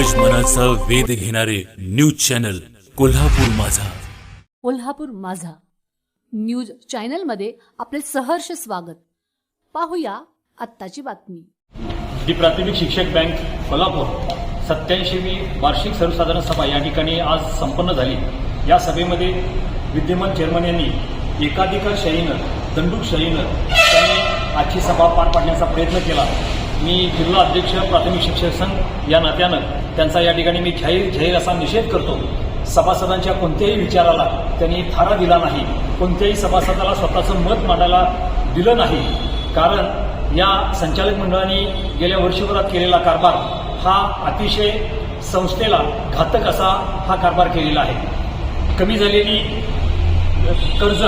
मनाचा वेध घेणारे न्यूज चॅनल कोल्हापूर माझा. कोल्हापूर माझा. न्यूज चॅनलमध्ये आपले सहर्ष स्वागत. पाहूया आत्ताची बातमी. जी प्राथमिक शिक्षक बँक कोल्हापूर सत्याऐंशीवी वार्षिक सर्वसाधारण सभा या ठिकाणी आज संपन्न झाली. या सभेमध्ये विद्यमान चेअरमन यांनी एकाधिकारशाहीनं दंडुकशाहीनं त्यांनी आजची सभा पार पाडण्याचा प्रयत्न केला. मी जिल्हा अध्यक्ष प्राथमिक शिक्षक संघ या नात्यानं त्यांचा या ठिकाणी मी जाहीर जाहीर असा निषेध करतो. सभासदांच्या कोणत्याही विचाराला त्यांनी थारा दिला नाही. कोणत्याही सभासदाला स्वतःचं मत मांडायला दिलं नाही. कारण या संचालक मंडळाने गेल्या वर्षभरात केलेला कारभार हा अतिशय संस्थेला घातक असा हा कारभार केलेला आहे. कमी झालेली कर्ज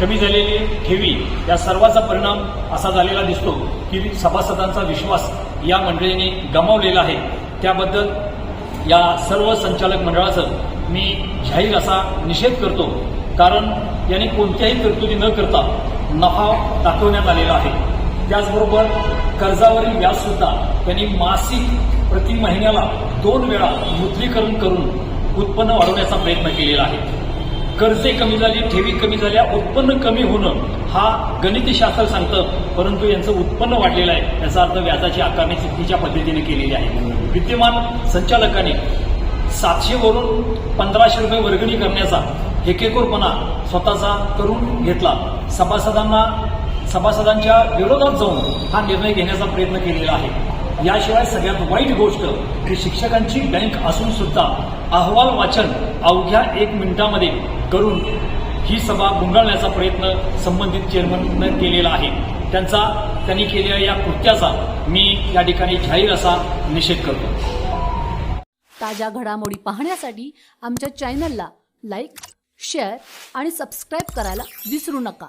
कमी झालेली ठेवी या सर्वाचा परिणाम असा झालेला दिसतो की सभासदांचा विश्वास या मंडळीने गमावलेला आहे. त्याबद्दल या सर्व संचालक मंडळाचं मी जाहीर असा निषेध करतो. कारण यांनी कोणत्याही तरतुदी न करता नफा दाखवण्यात आलेला आहे. त्याचबरोबर कर्जावरील व्याज सुद्धा त्यांनी मासिक प्रति महिन्याला दोन वेळा मुद्रीकरण करून उत्पन्न वाढवण्याचा प्रयत्न केलेला आहे. कर्जे कमी झाली ठेवी कमी झाल्या उत्पन्न कमी होणं हा गणितशास्त्र सांगतं. परंतु यांचं उत्पन्न वाढलेलं आहे. याचा अर्थ व्याजाची आकारणी चुकीच्या पद्धतीने केलेली आहे. विद्यमान संचालकाने सातशेवरून पंधराशे रुपये वर्गणी करण्याचा हेकेकोरपणा स्वतःचा करून घेतला. सभासदांना सभासदांच्या विरोधात जाऊन हा निर्णय घेण्याचा प्रयत्न केलेला आहे. याशिवाय सगळ्यात वाईट गोष्ट की शिक्षकांची बँक असून सुद्धा अहवाल वाचन अवघ्या एक मिनिटामध्ये करून ही सभा गुंडाळण्याचा प्रयत्न संबंधित चेअरमननं केलेला आहे. त्यांचा त्यांनी केलेल्या या कृत्याचा मी या ठिकाणी जाहीर असा निषेध करतो. ताज्या घडामोडी पाहण्यासाठी आमच्या चॅनलला लाईक शेअर आणि सबस्क्राईब करायला विसरू नका.